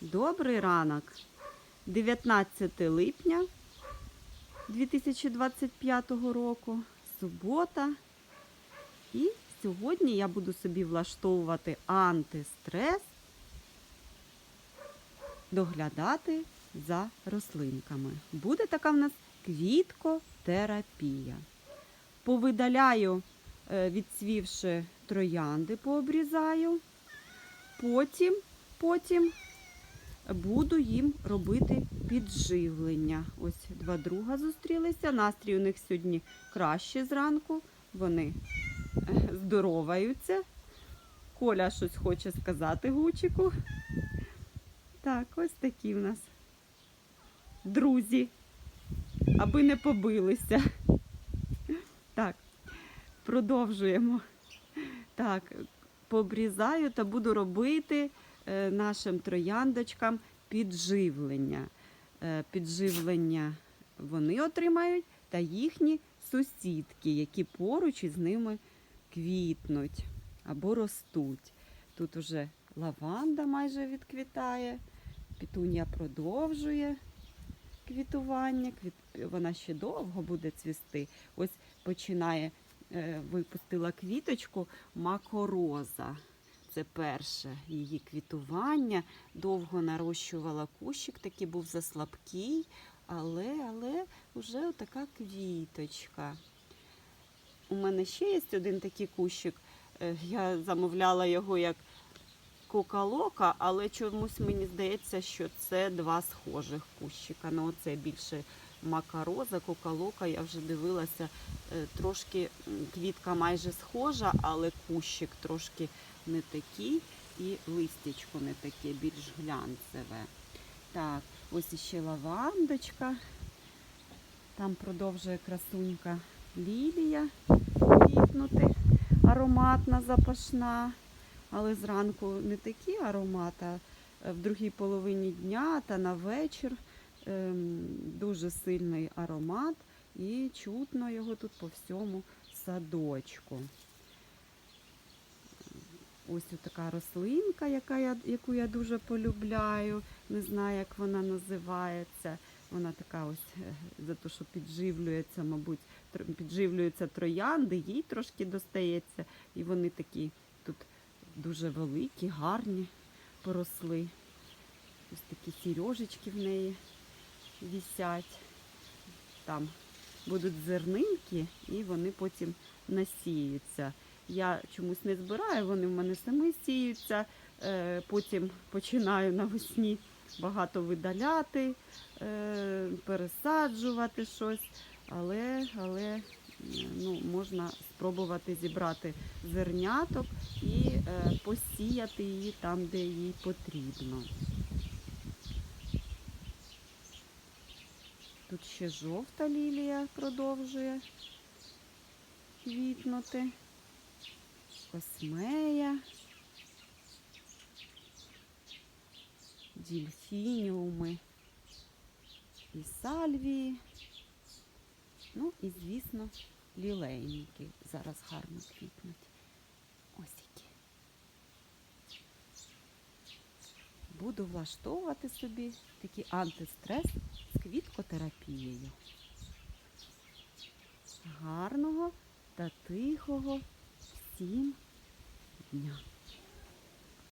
Добрий ранок. 19 липня 2025 року, субота. І сьогодні я буду собі влаштовувати антистрес, доглядати за рослинками. Буде така в нас квіткотерапія. Повидаляю, е, відцвівши троянди, пообрізаю. Потім, потім буду їм робити підживлення. Ось два друга зустрілися. Настрій у них сьогодні краще зранку. Вони е, здороваються. Коля щось хоче сказати гучику. Так, ось такі в нас друзі, аби не побилися. Так, продовжуємо. Так, пообрізаю та буду робити нашим трояндочкам підживлення. Е, Підживлення вони отримають та їхні сусідки, які поруч із ними квітнуть або ростуть. Тут уже лаванда майже відквітає, пітунія продовжує квітування. Вона ще довго буде цвісти. Ось починає, е, випустила квіточку макороза. Це перше її квітування. Довго нарощувала кущик, такий був заслабкий, але, але вже така квіточка. У мене ще є один такий кущик. Е, Я замовляла його як кокалока, але чомусь мені здається, що це два схожих кущика. Ну, оце більше макароза, кокалока. Я вже дивилася, е, трошки квітка майже схожа, але кущик трошки не такий і листячко не таке, більш глянцеве. Так, ось іще лавандочка. Там продовжує красунька лілія квітнути, ароматна, запашна. Але зранку не такі аромати, е, в другій половині дня та на вечір дуже сильний аромат і чутно його тут по всьому садочку. Ось така рослинка, яка я, яку я дуже полюбляю. Не знаю, як вона називається. Вона така ось е, за те, що підживлюється, мабуть, підживлюються троянди, їй трошки достається. І вони такі тут дуже великі, гарні поросли. Ось такі сережечки в неї вісять. Там будуть зернинки і вони потім насіються. Я чомусь не збираю, вони в мене самі сіються. Е, Потім починаю навесні багато видаляти, е, пересаджувати щось. Але, але ну, можна спробувати зібрати зерняток і е, посіяти її там, де їй потрібно. Тут ще жовта лілія продовжує квітнути, космея, дільфініуми і сальвії. Ну і, звісно, лілейники зараз гарно квітнуть. Ось які. Буду влаштовувати собі такий антистрес квіткотерапією. Гарного та тихого всім дня.